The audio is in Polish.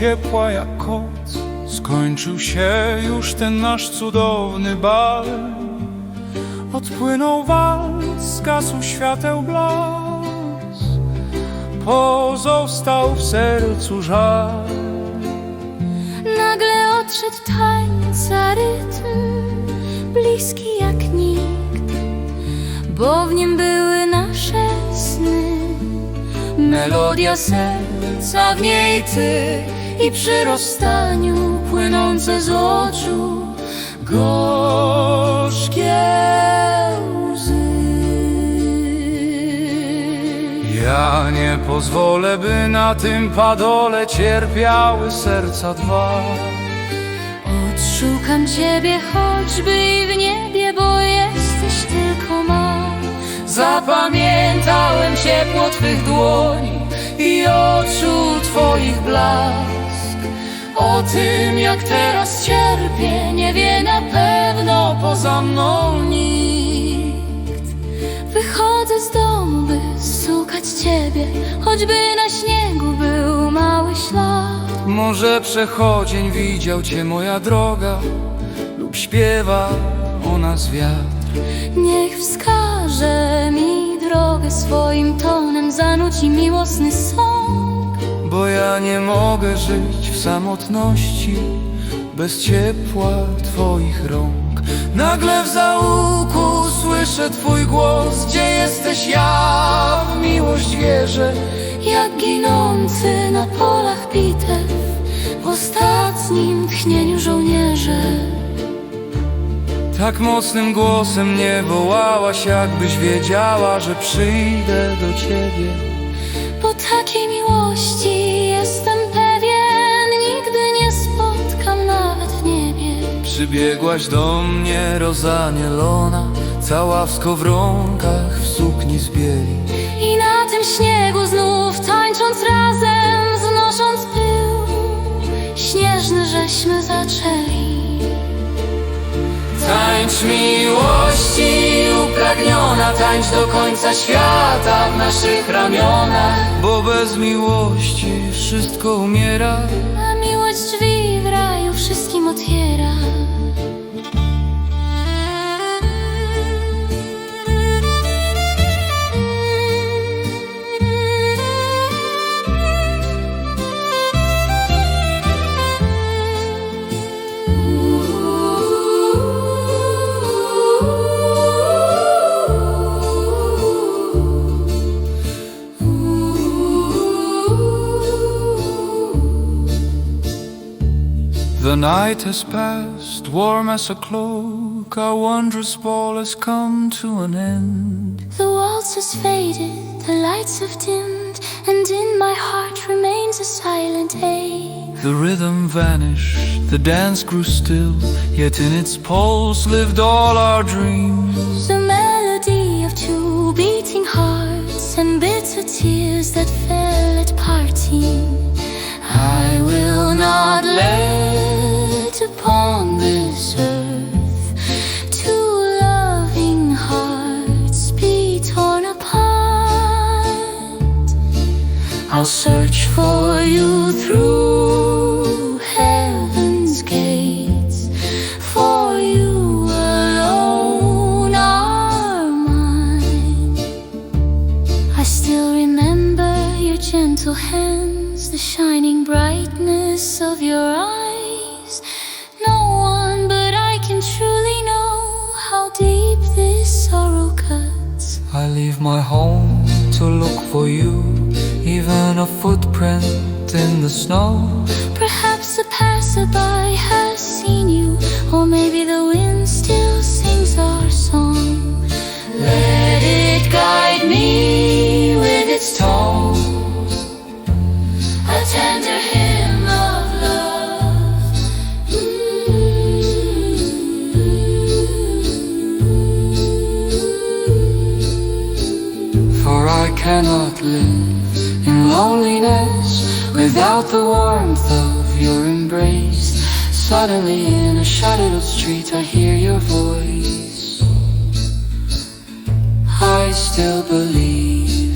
Ciepła jak koc. Skończył się już ten nasz cudowny bal. Odpłynął walc, zgasł świateł blask. Pozostał w sercu żal. Nagle odszedł tańca rytm, bliski jak nikt, bo w nim były nasze sny. Melodia serca w niej ty i przy rozstaniu płynące z oczu gorzkie łzy. Ja nie pozwolę, by na tym padole cierpiały serca dwa Odszukam ciebie choćby i w niebie, bo jesteś tylko ma. Zapamiętałem ciepło Twych dłoni i oczu Twoich blask. O tym, jak teraz cierpię, nie wie na pewno poza mną nikt. Wychodzę z domu, by szukać ciebie, choćby na śniegu był mały ślad. Może przechodzień widział Cię moja droga lub śpiewa o nas wiatr. Niech wskaże mi drogę swoim tonem, zanuci miłosny sąd. Bo ja nie mogę żyć w samotności bez ciepła Twoich rąk. Nagle w zaułku słyszę Twój głos, gdzie jesteś ja w miłość wierzę. Jak ginący na polach bitew W ostatnim tchnieniu żołnierze Tak mocnym głosem nie wołałaś, jakbyś wiedziała, że przyjdę do Ciebie. Po takiej miłości Przybiegłaś do mnie, rozanielona, cała w skowronkach, w sukni z bieli. I na tym śniegu znów tańcząc razem Znosząc pył Śnieżny żeśmy zaczęli Tańcz miłości upragniona, tańcz do końca świata w naszych ramionach. Bo bez miłości wszystko umiera. The night has passed, warm as a cloak. Our wondrous ball has come to an end. The waltz has faded, the lights have dimmed, and in my heart remains a silent ache. The rhythm vanished, the dance grew still, yet in its pulse lived all our dreams. The melody of two beating hearts and bitter tears that search for you through heaven's gates, for you alone are mine. I still remember your gentle hands, the shining brightness of your eyes. No one but I can truly know how deep this sorrow cuts. I leave my home to look for you, even a footprint in the snow. Perhaps a passerby has seen you, or maybe the wind still sings our song. Let it guide me with its tones, a tender hymn of love. Mm. For I cannot live loneliness without the warmth of your embrace. Suddenly, in a shadowed street, I hear your voice. I still believe